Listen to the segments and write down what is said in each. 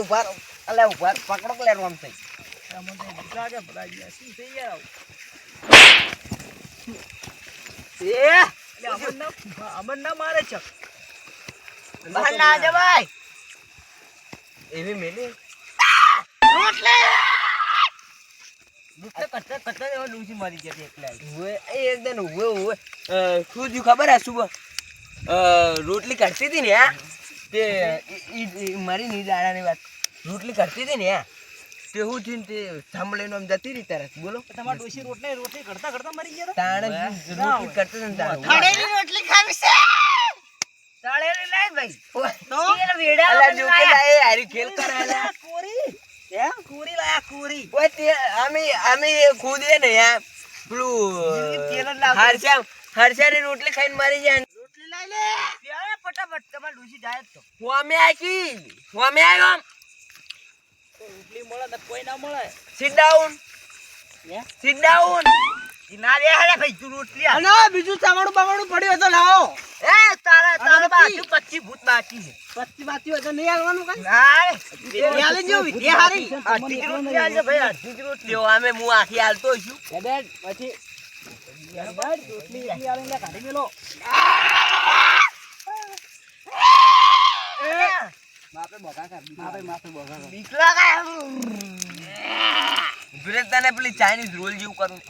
ઊભા રહો. અલે ઊભા. પકડો કે લેવાનું થઈ અમને તો બીક લાગે બધા ગયા. શું થઈ ગયા એ અમન ના અમન ના મારે છે બહાર ના એવી મેલી હે રોટલી કાઢતી હતી ને તે મારી ની દાડાની વાત. રોટલી કરતી હતી ને તે હું થયું તે સાંભળીને આમ જતી રહી તરત બોલો. તમારા ડોશી રોટલી રોટલી કરતા કરતા મરી ગયા તાણે રોટલી કરતા ને તાણે. તળેલી રોટલી ખાવી છે? તળેલી નહીં ભાઈ. તો? કેલ વેડા અલા જો કે લાયા. હારી ખેલ કરે કોરી? હે કોરી લાયા કોરી. ઓય તે અમે અમે ખુદે ને યાર પેલું જ હરસાની રોટલી ખાઈને મરી જાય રોટલી લાઈ લે પ્યારે ફટાફટ જાય આકી આવ્યો રોટલી મળે ને કોઈ ના મળે. સિટ ડાઉન સિટ ડાઉન ના રે હાલે ભાઈ તું રોટલી આલ. અને બીજું ચાવડું બાવડું પડ્યું હતો લાવો. એ તારા તારા બાજુ પચ્ચી ભૂત બાકી છે. બાતી હોય તો નહીં આવવાનું કઈ? ના રે. આલી જો વિદ્યા હારી અડધી રોટલી આલજે ભાઈ જ રોટલી. અમે હું આખી હાલતો છું પછી? રોટલી એટલી કાઢી મેલો. માપે બગા કર. માપે માપે બગા કર બીક લાગે ઉભરે તને પેલી ચાઇનીઝ રોલ જેવું કરું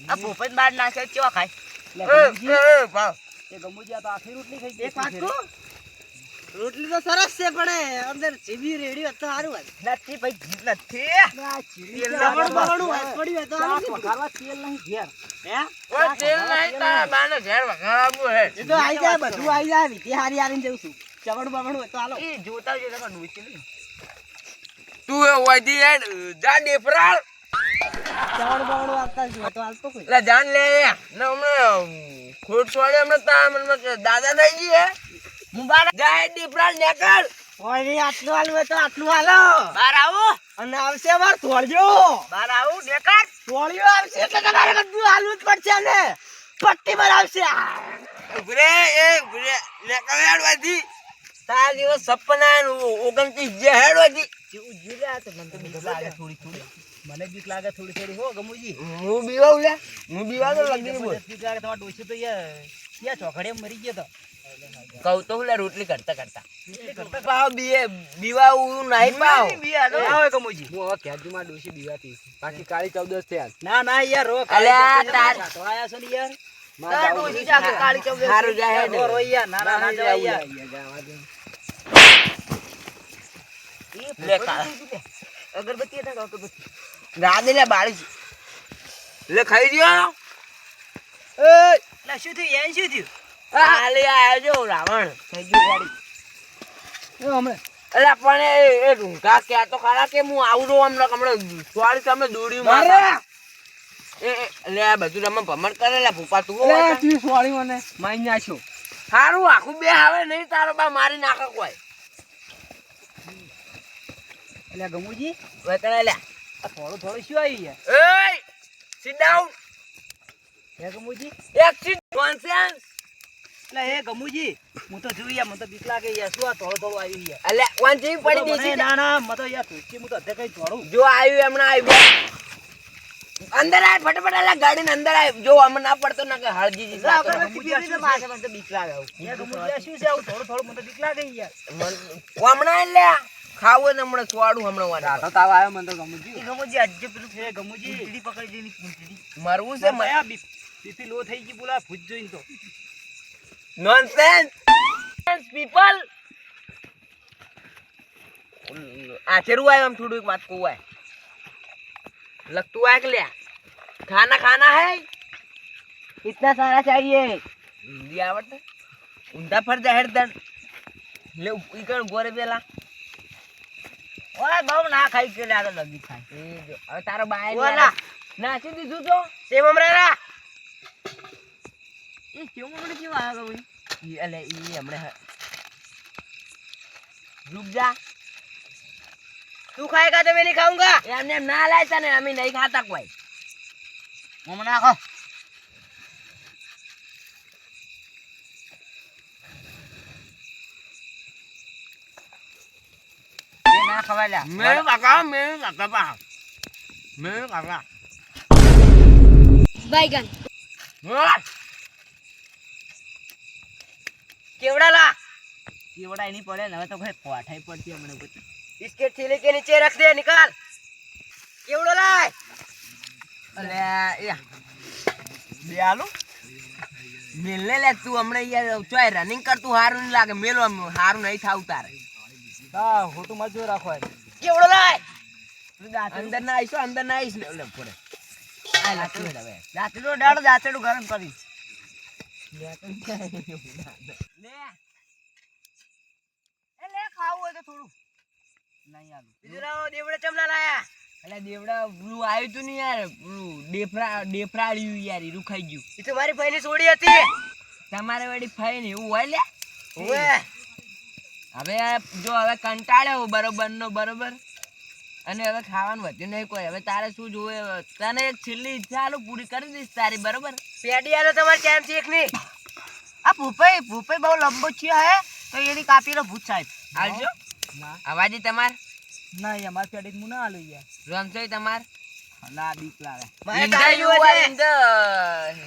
કે ભોપત બાર નાખે કેવા ખાય? એ ગમુજીયા તો આખી રોટલી ખાઈ એક વાત કહું? રોટલી તો સરસ છે પણ અંદર જીબી રેડી હોય તો સારું હોય. નથી ભાઈ જીબ નથી. લવણ બવણ હોય પડી હોય તો વઘારવા તેલ નહીં ઘેર હે? ઓય તેલ નહીં તારા બાને ઘેર વઘારવું હે. એ તો આઈ જાય બધું આઈ જાય વિધી હારી હારીને જઉં છું. ચવડ બવણ હોય તો હાલો. એ જોતા જ તમે ડૂસી લે. તું એ વધી હેડ જા ડેફરાળ ચવડ બવડ જો તો હોય તો કોઈ. લે જાન લે ને હમણાં ખોટ છોડે હમણાં તા મનમાં દાદા થઈ ગઈ હે. મુબારક. જય ડેફરાળ નેકળ હોય આટલું હાલ હોય તો આટલું હાલો. બાર આવો. અને આવશે વાર થોડજો બાર આવું દેખાડ થોડીઓ આવશે એટલે તમારે બધું હાલવું જ પડશે ને. પટ્ટી પર આવશે. ઉભરે એ ઉભરે. નેકળ હેડ વધી તાર દિવસ સપના ઓગણત્રીસ જે હેડ વધી જેવું જીવ્યા તો મને તો બીક લાગે. થોડી થોડી. મને બીક લાગે થોડી થોડી. હો ગમુજી. હું બીવાઉ લે? હું બીવા તો લગી બોલ. બીક લાગે તમારા ડોસી તો યાર. ક્યાં ચોકડે મરી ગયો તો. કહું તો લે રોટલી કરતા કરતા. પાવ બીએ બીવાઉ નહીં પાવ આવે ગમુજી હું હવે કેદુમાં ડોસી બીવાતી બાકી કાળી ચૌદસ થયા ના ના યાર રો અલ્યા, તાર- તો આયા છો ને યાર? મારે જાવું છે. જાકે કાળી ચૌદસ હારું જાય રો રો યાર ના ના ના જવાય યાર લે કા. અગરબત્તી હતા અગરબત્તી. રાધે લે બાળી લે ખાઈ ગયો એટલે શું થયું એન શું થયું? આલે આયો જો રાવણ. થઈ ગયું ગાડી અમે અલા પણ એ એ રૂંઘા તો ખરા કે હું આવું રહું હમણાં હમણાં સોરી તમે દોડી મારે? એ એ, લે બધું તમે ભમણ કરે લે ભૂપા તું હોય અરે તો. તું સોળી મને માઈ નાખ્યો હારું આખું બે આવે નહીં તારો બા મારી નાખે કોઈ. એટલે ગમુજી વેકણે લે. આ થોડું થોડું શું આવી ગયા down. હે ગમુજી? એક sit એટલે હે ગમુજી હું તો જોઈ મને તો બીક લાગે યાર શું આ થોડું થોડું આવ્યું યાર અલે વાન જેવી પડી મને દેસી ના ના મને તો યાર તુલસી હું તો અધે કઈ થોડું જો આવ્યું હમણાં આવ્યું અંદર આય ફટાફટ અલા ગાડીને અંદર આય. જો હમણાં ના પડતો ના કે હળજી જી સાતો. મને તો બીક લાગે આવું. હે શું છે આવું થોડું થોડું મને તો બીક લાગે યાર. મન- હમણાં લે ખાવું ને હમણાં સ્વાડું હમણાં વાળા રાતો તાવ આવ્યો મને તો ગમુજી. ગમુજી આજે પેલું છે ગમુજી પકડી દેની મરવું છે માયા તીથી લો થઈ ગઈ બોલા ભૂજ જોઈને તો. નોનસેન્સ પીપલ આચેરું આય આમ થોડુંક વાત કહું આય. લગતું આય કે લ્યા? ખાના ખાના હે? ઇતના સારા ચાહીએ હિન્દી આવડતા ઊંધા ફર જાહેર દન લે ઈકણ ગોરે પેલા ઓય બહુ ના ખાઈ કે લ્યા લગી ખાય. હવે તારો બાય ના નાસી દીધું તો? સેમ અમરેરા એ કેવો મને કેવો આવ્યો હું ઈ અલે ઈ હમણે રૂક જા. તું ખાએગા તો મેં ખાઉંગા? એમને એમ ના લાયતા ને અમે નહીં ખાતા કોઈ. મમ નાખો. ના ખવાય કેવડા લા કેવડા એની પડે હવે તો ભાઈ પોઠાઈ પડતી હમણે બધી. બિસ્કિટ થેલી કે નીચે રખ દે નિકાલ. કેવડો લાય? અલે યા બે આલુ. મેલને લે તું હમણે યાર ચોય રનિંગ કરતું હારું નહીં લાગે. મેલો હારું નહીં થાવ તારે. હા હું તો મજો રાખો કેવડો લાય? અંદર ના આવીશું અંદર ના આવીશ ને ઓલે પૂરે દાંતડું દાંતડું ગરમ કરીશ. લે આવ્યું તું ને યાર બ્લુ યાર ઈરું ખાઈ ગયું એ તો મારી હતી તમારે વાળી ફાઈ ને એવું હોય લે? હવે જો હવે કંટાળ્યો બરોબર નો બરોબર. અને હવે ખાવાનું વધ્યું નહીં કોઈ. હવે તારે શું જોવે? તને છેલ્લી ઈચ્છા આલું પૂરી કરી દઈશ તારી બરોબર? પેડી આલો તમારે ટાઈમ છે એક આ ભૂપઈ ભૂપઈ બહુ લંબો છે હે? તો એની કાપીનો ભૂત સાહેબ. આવજો. અવાજી તમાર? ના અમાર પેડી હું ના આલું યાર. રમશો તમાર? ના બીક લાગે.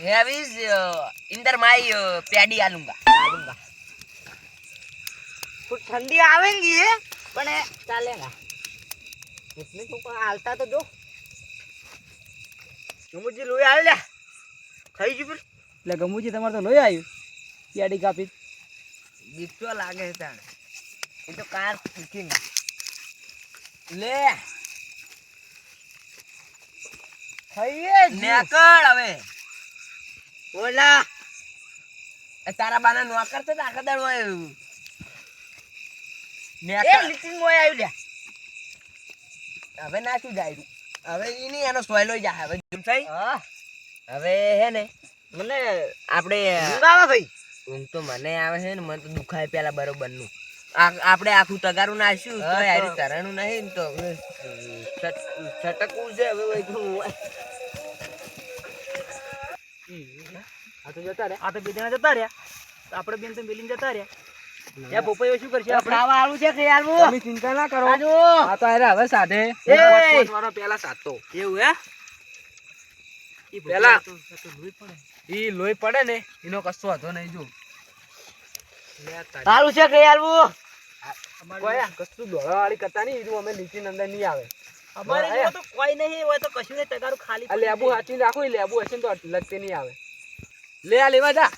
હેવીઝ ઇન માય પેડી આલુંગા. આલુંગા. ઠંડી આવેંગી પણ ચાલેગા એટલે તો હાલતા તો જો. ગમુજી લોહી આવી લે. થઈ ગયું એટલે ગમુજી તમારે તો લોહી આવ્યું યાડી કાપી. દીકતો લાગે છે તાણે. એ તો કાર ફૂકીને લે. થઈએ નેકળ હવે. ઓલા. એ તારા બાના નોકર તો આખા દળ હોય એવું. નેકળ. લીટીંગ હોય આવ્યું લ્યા હવે ના શું જાય હવે એ નહીં એનો સોયલો જ. હવે જેમ થઈ. હવે હે ને મને આપણે આવે ભાઈ. ઊંઘ તો મને આવે છે ને મને તો દુખાય પેલા બરોબરનું આપણે આખું તગારું નાખ્યું તો યાર તો. નહીં ને તો. છટકવું છે હવે. આ તો જતા રહ્યા. આ તો બે જણા જતા રહ્યા. આપણે બેન તો મિલીને જતા રહ્યા. યા પોપૈયો શું કરશે આપણે? ખાવા આવું છે કે યાર તમે ચિંતા ના કરો. આ તો અરે હવે સાધે. એ! વાળો પેલા સાતો એવું હે? પેલા. ઈ લોહી પડે ને એનો કશો વાંધો નહીં જો. સારું છે કે યાર કોઈ કશું દોડાવાળી કરતા નહીં અમે નીચે અંદર નહીં આવે. અમારે તો કોઈ નહીં હોય તો કશું નહીં તગારું ખાલી લેબુ હાચી રાખો લેબુ હશે તો લગતે નહીં આવે. લે આ લેવા જા.